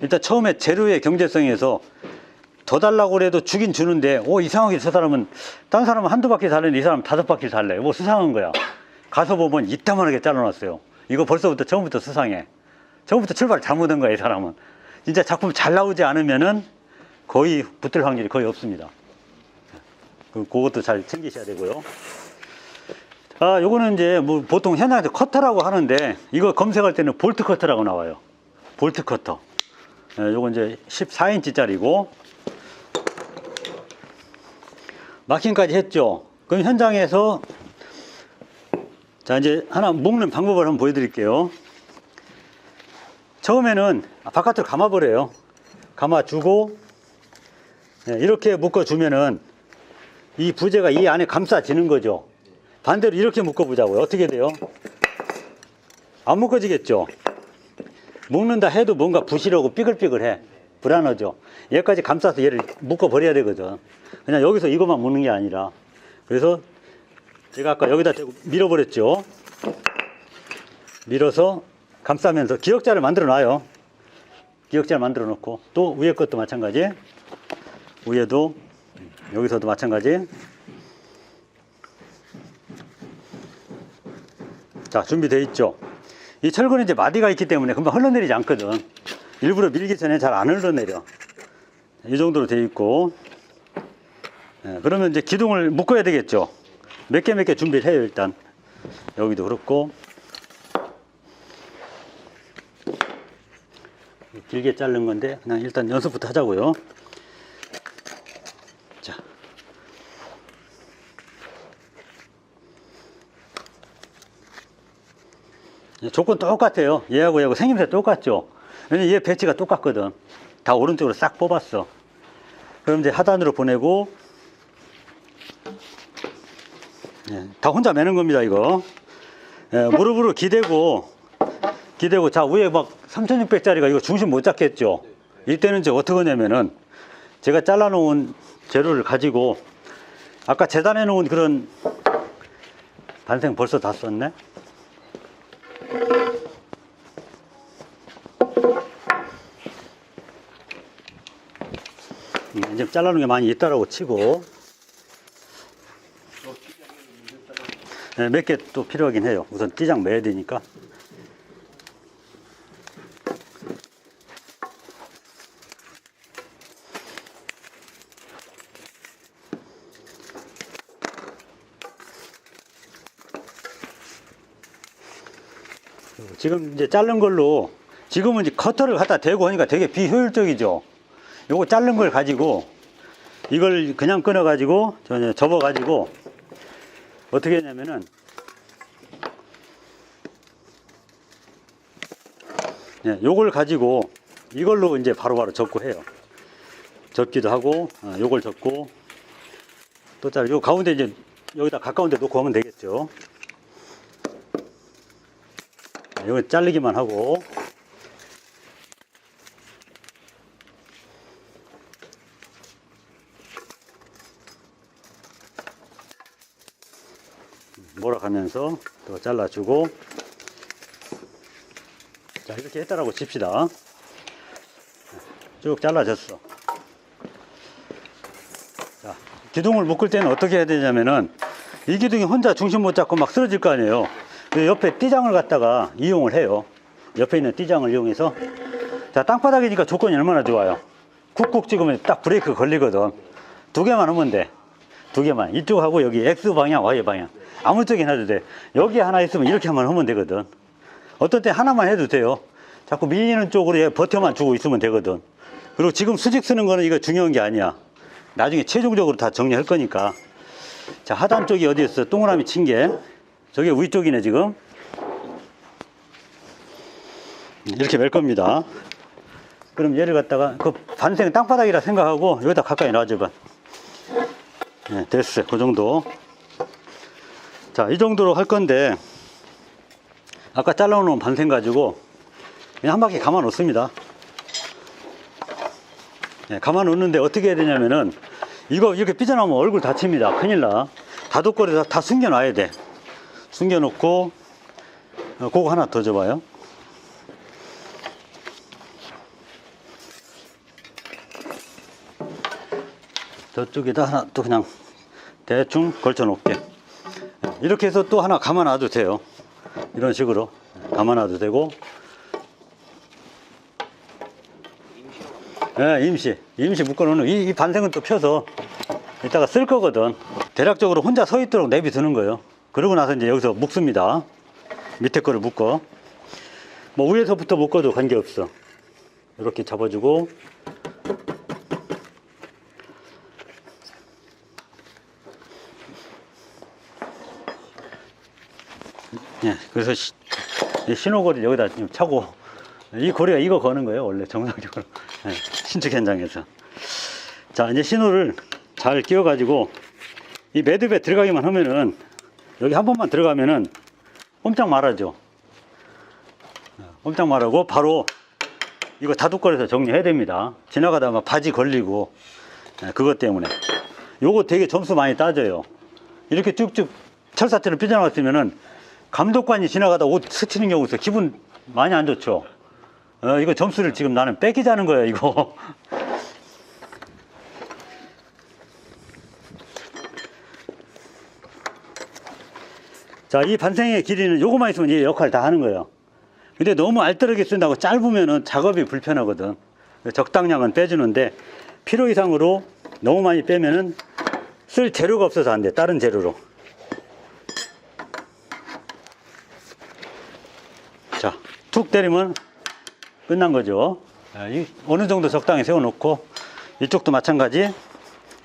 일단 처음에 재료의 경제성에서 더 달라고 그래도 주긴 주는데 오 이상하게 저 사람은 딴 사람은 한두 바퀴 살는데 이 사람은 다섯 바퀴 살래. 뭐 수상한 거야. 가서 보면 이따만하게 잘라놨어요. 이거 벌써부터 처음부터 수상해. 처음부터 출발 잘못한 거야 이 사람은. 진짜 작품 잘 나오지 않으면은 거의 붙을 확률이 거의 없습니다. 그- 그것도 잘 챙기셔야 되고요. 아 요거는 이제 뭐 보통 현장에서 커터라고 하는데 이거 검색할 때는 볼트 커터라고 나와요. 볼트 커터. 예, 요거 이제 14인치짜리고 마킹까지 했죠. 그럼 현장에서 자 이제 하나 묶는 방법을 한번 보여드릴게요. 처음에는 바깥으로 감아버려요. 감아주고 예, 이렇게 묶어주면은 이 부재가 이 안에 감싸지는 거죠. 반대로 이렇게 묶어보자고요. 어떻게 돼요? 안 묶어지겠죠. 묶는다 해도 뭔가 부실하고 삐글삐글해. 불안하죠. 얘까지 감싸서 얘를 묶어버려야 되거든. 그냥 여기서 이것만 묶는 게 아니라. 그래서 제가 아까 여기다 대고 밀어버렸죠. 밀어서 감싸면서 기역자를 만들어 놔요. 기역자를 만들어 놓고 또 위에 것도 마찬가지. 위에도 여기서도 마찬가지. 자, 준비돼 있죠. 이 철근은 이제 마디가 있기 때문에 금방 흘러내리지 않거든. 일부러 밀기 전에 잘 안 흘러내려. 이 정도로 돼 있고. 예, 그러면 이제 기둥을 묶어야 되겠죠. 몇 개 몇개 준비를 해요, 일단. 여기도 그렇고. 길게 자른 건데, 그냥 일단 연습부터 하자고요. 조건 똑같아요. 얘하고 얘하고 생김새 똑같죠. 왜냐면 얘 배치가 똑같거든. 다 오른쪽으로 싹 뽑았어. 그럼 이제 하단으로 보내고, 예, 다 혼자 매는 겁니다, 이거. 예, 무릎으로 기대고, 기대고, 자, 위에 막 3600짜리가 이거 중심 못 잡겠죠. 이때는 이제 어떻게 하냐면은, 제가 잘라 놓은 재료를 가지고, 아까 재단해 놓은 그런 반생 벌써 다 썼네? 잘라놓은 게 많이 있다라고 치고 네, 몇개 또 필요하긴 해요. 우선 띠장 매야 되니까. 지금 이제 자른 걸로 지금은 이제 커터를 갖다 대고 하니까 되게 비효율적이죠. 요거 자른 걸 가지고 이걸 그냥 끊어 가지고 접어 가지고 어떻게 했냐면은 예, 요걸 가지고 이걸로 이제 바로바로 접고 해요. 접기도 하고 어, 요걸 접고 또 자르 요 가운데 이제 여기다 가까운 데 놓고 하면 되겠죠. 이거 자르기만 하고 몰아가면서 또 잘라주고. 자 이렇게 했다라고 칩시다. 쭉 잘라졌어. 자 기둥을 묶을 때는 어떻게 해야 되냐면은 이 기둥이 혼자 중심 못 잡고 막 쓰러질 거 아니에요. 그 옆에 띠장을 갖다가 이용을 해요. 옆에 있는 띠장을 이용해서. 자 땅바닥이니까 조건이 얼마나 좋아요? 쿡쿡 찍으면 딱 브레이크 걸리거든. 두 개만 하면 돼 두 개만 이쪽하고 여기 X 방향 Y 방향. 아무 쪽이나 해도 돼. 여기 하나 있으면 이렇게 한번 하면 되거든. 어떨 때 하나만 해도 돼요. 자꾸 밀리는 쪽으로 얘 버텨만 주고 있으면 되거든. 그리고 지금 수직 쓰는 거는 이거 중요한 게 아니야. 나중에 최종적으로 다 정리할 거니까. 자 하단 쪽이 어디 있어? 동그라미 친 게. 저게 위쪽이네 지금. 이렇게 멜 겁니다. 그럼 얘를 갖다가 그 반생 땅바닥이라 생각하고 여기다 가까이 놔줘봐 네, 됐어요 그 정도 자, 이 정도로 할 건데, 아까 잘라놓은 반생 가지고, 그냥 한 바퀴 감아 놓습니다. 네, 감아 놓는데 어떻게 해야 되냐면은, 이거 이렇게 삐져나오면 얼굴 다칩니다. 큰일 나. 다독거리다 다 숨겨 놔야 돼. 숨겨 놓고, 어, 그거 하나 더 줘봐요. 저쪽에다 하나 또 그냥 대충 걸쳐 놓게. 이렇게 해서 또 하나 감아 놔도 돼요. 이런 식으로 감아 놔도 되고. 예, 임시. 임시 묶어 놓는 이, 이 반생은 또 펴서 이따가 쓸 거거든. 대략적으로 혼자 서 있도록 내비두는 거예요. 그러고 나서 이제 여기서 묶습니다. 밑에 거를 묶어. 뭐 위에서부터 묶어도 관계없어. 이렇게 잡아주고 예, 그래서 시, 이 신호고리를 여기다 좀 차고 이 고리가 이거 거는 거예요 원래 정상적으로. 예, 신축 현장에서. 자 이제 신호를 잘 끼워 가지고 이 매듭에 들어가기만 하면은 여기 한 번만 들어가면은 꼼짝 말아죠 꼼짝 말하고 바로 이거 다둑거려서 정리해야 됩니다. 지나가다 막 바지 걸리고 예, 그것 때문에. 요거 되게 점수 많이 따져요. 이렇게 쭉쭉 철사처럼 삐져나왔으면은 감독관이 지나가다 옷 스치는 경우 있어 기분 많이 안 좋죠? 어, 이거 점수를 지금 나는 뺏기자는 거야 이거. 자 이 반생의 길이는 요거만 있으면 얘 역할 다 하는 거예요. 근데 너무 알뜰하게 쓴다고 짧으면은 작업이 불편하거든. 적당량은 빼주는데 필요 이상으로 너무 많이 빼면은 쓸 재료가 없어서 안 돼 다른 재료로 자, 툭 때리면 끝난 거죠. 아, 이 어느 정도 적당히 세워놓고 이쪽도 마찬가지.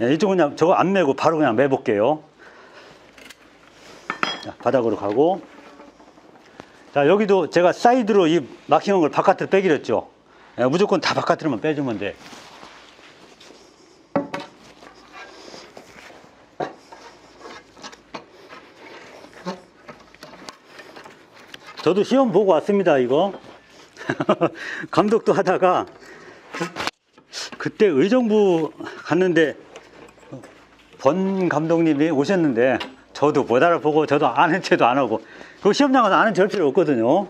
예, 이쪽은 그냥 저거 안 매고 바로 그냥 매볼게요. 자, 바닥으로 가고. 자, 여기도 제가 사이드로 이 마킹한 걸 바깥으로 빼기로 했죠. 예, 무조건 다 바깥으로만 빼주면 돼. 저도 시험 보고 왔습니다, 이거. 감독도 하다가 그때 의정부 갔는데 번 감독님이 오셨는데 저도 못 알아보고 저도 아는 체도 안 하고 그 시험장 가서 아는 절 필요 없거든요.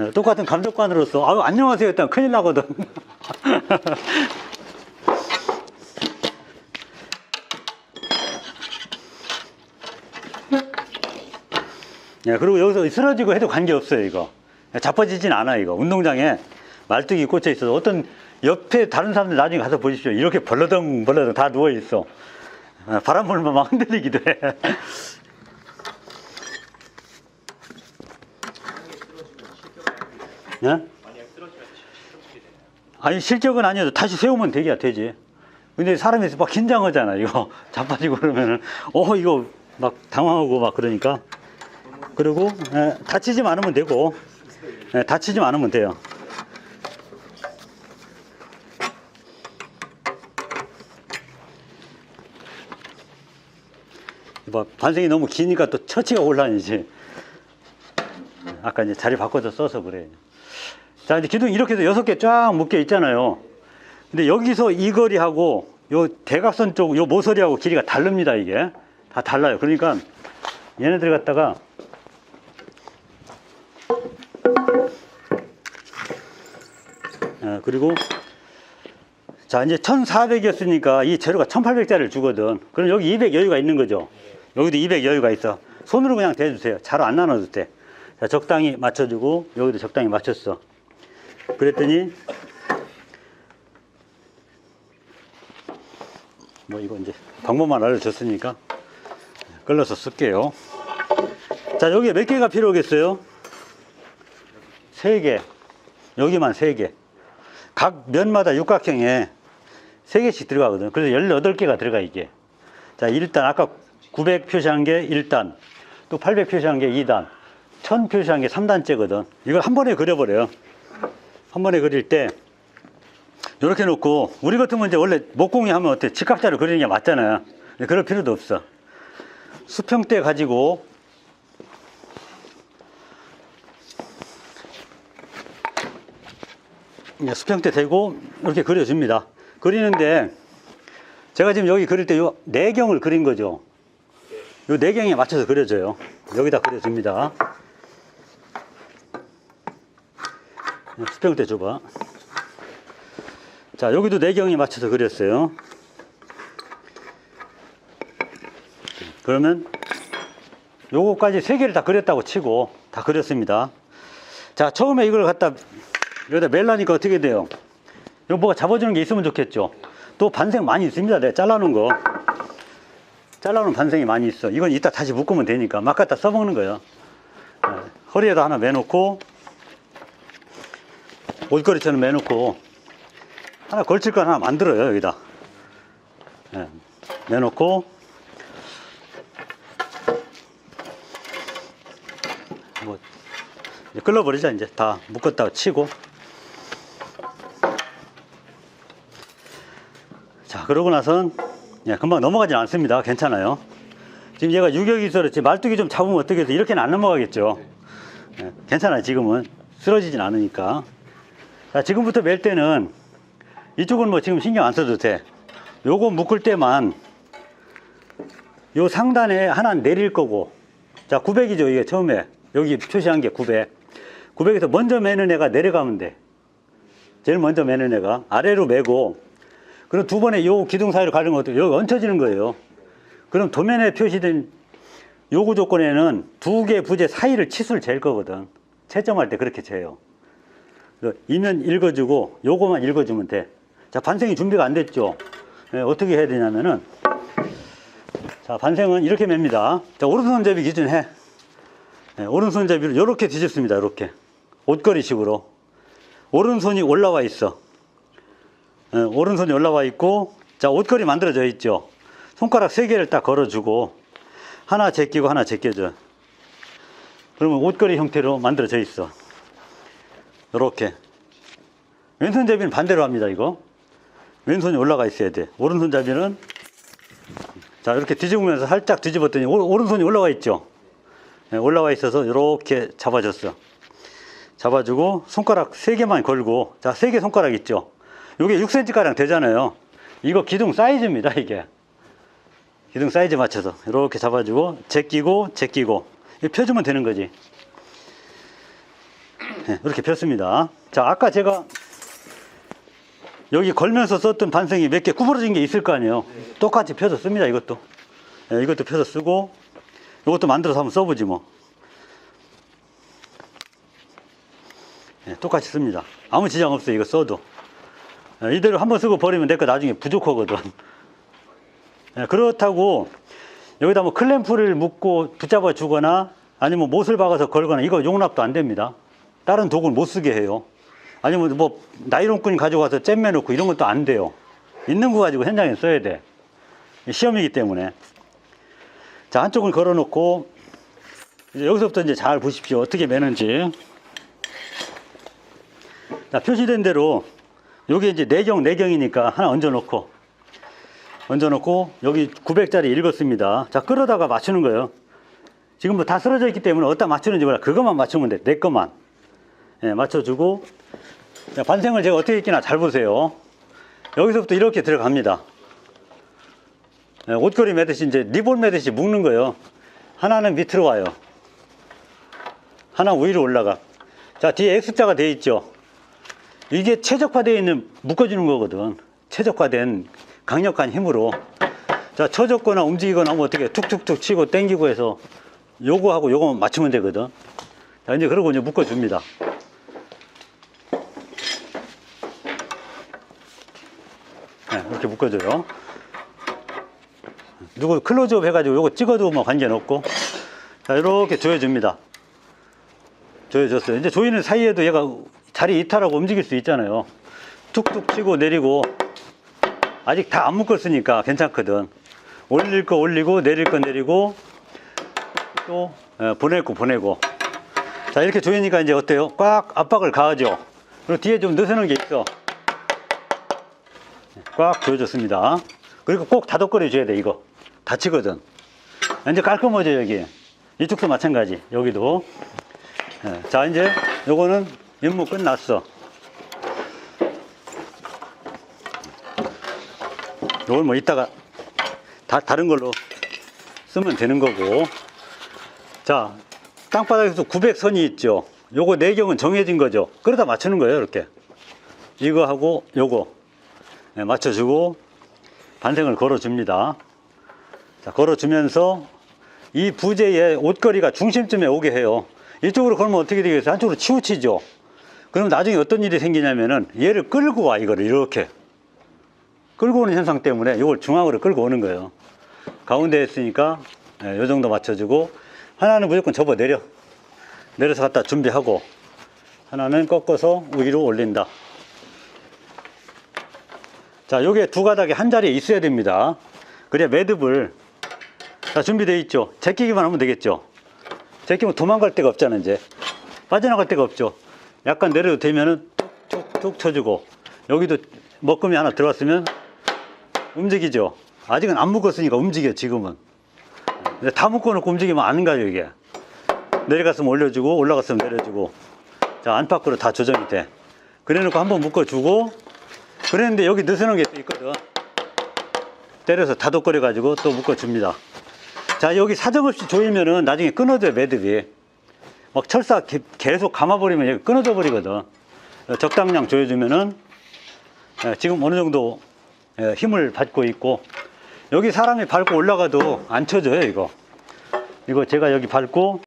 예, 똑같은 감독관으로서 아유 안녕하세요 했다면 큰일 나거든. 예, 그리고 여기서 쓰러지고 해도 관계없어요, 이거. 자빠지진 않아, 이거. 운동장에 말뚝이 꽂혀 있어서 어떤 옆에 다른 사람들 나중에 가서 보십시오. 이렇게 벌러덩 벌러덩 다 누워 있어. 아, 바람 불면 막 흔들리기도 해. 예? 아니 실적은 아니어도 다시 세우면 되기야 되지. 근데 사람이 막 긴장하잖아 이거 자빠지고 그러면은 어 이거 막 당황하고 막 그러니까 그리고 예, 다치지 않으면 되고 예, 다치지 않으면 돼요. 뭐 반생이 너무 기니까 또 처치가 올라니지. 아까 이제 자리 바꿔서 써서 그래. 자 이제 기둥 이렇게 해서 여섯 개 쫙 묶여 있잖아요. 근데 여기서 이 거리하고 요 대각선 쪽 요 모서리하고 길이가 다릅니다 이게 다 달라요. 그러니까 얘네들 갖다가 그리고 자 이제 1400이었으니까 이 재료가 1800짜리를 주거든. 그럼 여기 200 여유가 있는 거죠? 여기도 200 여유가 있어. 손으로 그냥 대주세요. 잘안 나눠도 돼. 자, 적당히 맞춰주고 여기도 적당히 맞췄어. 그랬더니 뭐 이거 이제 방법만 알려줬으니까 끌러서 쓸게요. 자 여기에 몇 개가 필요하겠어요? 세 개. 여기만 세 개. 각 면마다 육각형에 세 개씩 들어가거든. 그래서 18개가 들어가, 이게. 자, 일단 아까 900 표시한 게 1단, 또 800 표시한 게 2단, 1000 표시한 게 3단째거든. 이걸 한 번에 그려버려요. 한 번에 그릴 때, 이렇게 놓고, 우리 같으면 이제 원래 목공이 하면 어때? 직각자로 그리는 게 맞잖아요. 그럴 필요도 없어. 수평대 가지고 이제 수평대 대고 이렇게 그려줍니다. 그리는데 제가 지금 여기 그릴 때 요 내경을 그린 거죠. 요 내경에 맞춰서 그려줘요. 여기다 그려줍니다. 수평대 줘봐. 자, 여기도 내경에 맞춰서 그렸어요. 그러면 요거까지 세 개를 다 그렸다고 치고 다 그렸습니다. 자, 처음에 이걸 갖다 여기다 멜라니까 어떻게 돼요? 이거 뭐가 잡아주는 게 있으면 좋겠죠. 또 반생 많이 있습니다. 내가 잘라놓은 거. 잘라놓은 반생이 많이 있어. 이건 이따 다시 묶으면 되니까 막 갖다 써먹는 거예요. 네, 허리에다 하나 매놓고 옷걸이처럼 매놓고 하나 걸칠 거 하나 만들어요 여기다. 네, 매놓고 뭐 끌어버리자 이제 다 묶었다가 치고 자 그러고 나선 예, 금방 넘어가진 않습니다. 괜찮아요. 지금 얘가 유격이 있어 그렇지 말뚝이 좀 잡으면 어떻게 해서 이렇게는 안 넘어가겠죠? 예, 괜찮아요 지금은. 쓰러지진 않으니까. 자 지금부터 멜 때는 이쪽은 뭐 지금 신경 안 써도 돼. 요거 묶을 때만 요 상단에 하나 내릴 거고. 자 900이죠 이게 처음에. 여기 표시한 게 900 900에서 먼저 매는 애가 내려가면 돼. 제일 먼저 매는 애가 아래로 매고 그럼 두 번에 요 기둥 사이로 가는 것도 여기 얹혀지는 거예요 그럼 도면에 표시된 요구 조건에는 두 개 부재 사이를 치수를 잴 거거든 채점할 때 그렇게 재요 이면 읽어주고 요거만 읽어주면 돼 자 반생이 준비가 안 됐죠 예, 어떻게 해야 되냐면은 자, 반생은 이렇게 맵니다. 자, 오른손잡이 기준 해. 네, 오른손잡이를 이렇게 뒤집습니다. 이렇게. 옷걸이식으로. 오른손이 올라와 있어. 네, 오른손이 올라와 있고, 자, 옷걸이 만들어져 있죠. 손가락 세 개를 딱 걸어주고, 하나 제끼고 하나 제껴줘. 그러면 옷걸이 형태로 만들어져 있어. 이렇게. 왼손잡이는 반대로 합니다, 이거. 왼손이 올라가 있어야 돼. 오른손잡이는 자 이렇게 뒤집으면서 살짝 뒤집었더니 오, 오른손이 올라와 있죠 네, 올라와 있어서 이렇게 잡아줬어 잡아주고 손가락 세개만 걸고 자 세 개 손가락 있죠 요게 6cm 가량 되잖아요 이거 기둥 사이즈입니다 이게 기둥 사이즈 맞춰서 이렇게 잡아주고 제끼고 제끼고 펴주면 되는 거지 네, 이렇게 폈습니다 자 아까 제가 여기 걸면서 썼던 반생이 몇 개 구부러진 게 있을 거 아니에요. 똑같이 펴서 씁니다, 이것도. 예, 이것도 펴서 쓰고, 이것도 만들어서 한번 써보지 뭐. 예, 똑같이 씁니다. 아무 지장 없어요, 이거 써도. 예, 이대로 한번 쓰고 버리면 내 거 나중에 부족하거든. 예, 그렇다고 여기다 뭐 클램프를 묶고 붙잡아 주거나 아니면 못을 박아서 걸거나 이거 용납도 안 됩니다. 다른 도구를 못 쓰게 해요. 아니면 뭐 나이론끈 가져가서 잼매 놓고 이런 것도 안 돼요. 있는 거 가지고 현장에 써야 돼. 시험이기 때문에. 자, 한쪽을 걸어 놓고 이제 여기서부터 이제 잘 보십시오. 어떻게 매는지. 자, 표시된 대로 여기 이제 내경, 내경이니까 하나 얹어 놓고 얹어 놓고 여기 900짜리 읽었습니다. 자, 끌어다가 맞추는 거예요. 지금 뭐 다 쓰러져 있기 때문에 어디다 맞추는지 몰라. 그것만 맞추면 돼. 내 것만. 예, 맞춰주고 자, 반생을 제가 어떻게 했기나 잘 보세요. 여기서부터 이렇게 들어갑니다. 예, 옷걸이 매듯이 이제 리본 매듯이 묶는 거예요. 하나는 밑으로 와요. 하나 위로 올라가. 자, 뒤에 X자가 되어 있죠. 이게 최적화되어 있는 묶어주는 거거든. 최적화된 강력한 힘으로. 자, 쳐졌거나 움직이거나 하면 어떻게 툭툭툭 치고 당기고 해서 요거하고 요거만 맞추면 되거든. 자, 이제 그러고 이제 묶어줍니다. 네, 이렇게 묶어줘요. 누구 클로즈업 해가지고 요거 찍어도 뭐 관계는 없고. 자, 이렇게 조여줍니다. 조여줬어요. 이제 조이는 사이에도 얘가 자리 이탈하고 움직일 수 있잖아요. 툭툭 치고 내리고. 아직 다 안 묶었으니까 괜찮거든. 올릴 거 올리고, 내릴 거 내리고, 또 예, 거 보내고. 자, 이렇게 조이니까 이제 어때요? 꽉 압박을 가하죠. 그리고 뒤에 좀 느서는 게 있어. 꽉 조여줬습니다. 그리고 꼭 다독거려 줘야 돼, 이거. 다치거든. 이제 깔끔하죠, 여기. 이쪽도 마찬가지. 여기도. 예, 자, 이제 요거는 임무 끝났어. 요걸 뭐 이따가 다, 다른 걸로 쓰면 되는 거고. 자, 땅바닥에서 900선이 있죠. 요거 네 경은 정해진 거죠. 그러다 맞추는 거예요, 이렇게. 이거 하고 요거. 네, 맞춰주고 반생을 걸어줍니다. 자, 걸어주면서 이 부재의 옷걸이가 중심점에 오게 해요. 이쪽으로 걸면 어떻게 되겠어요? 한쪽으로 치우치죠. 그럼 나중에 어떤 일이 생기냐면은 얘를 끌고 와, 이거를 이렇게. 끌고 오는 현상 때문에 이걸 중앙으로 끌고 오는 거예요. 가운데에 있으니까 예, 요 정도 맞춰주고 하나는 무조건 접어 내려. 내려서 갖다 준비하고 하나는 꺾어서 위로 올린다. 자, 요게 두 가닥이 한 자리에 있어야 됩니다. 그래야 매듭을 자, 준비되어 있죠. 제끼기만 하면 되겠죠. 제끼면 도망갈 데가 없잖아, 이제. 빠져나갈 데가 없죠. 약간 내려도 되면은 툭툭툭 쳐주고 여기도 먹금이 하나 들어왔으면 움직이죠. 아직은 안 묶었으니까 움직여, 지금은. 근데 다 묶어놓고 움직이면 안 가요, 이게. 내려갔으면 올려주고, 올라갔으면 내려주고. 자, 안팎으로 다 조정이 돼. 그래 놓고 한번 묶어주고, 그랬는데 여기 느슨한 게 또 있거든. 때려서 다독거려 가지고 또 묶어줍니다. 자, 여기 사정없이 조이면은 나중에 끊어져요, 매듭이. 막 철사 개- 계속 감아버리면 여기 끊어져 버리거든. 적당량 조여주면은 예, 지금 어느 정도 예, 힘을 받고 있고 여기 사람이 밟고 올라가도 안 쳐져요, 이거. 이거 제가 여기 밟고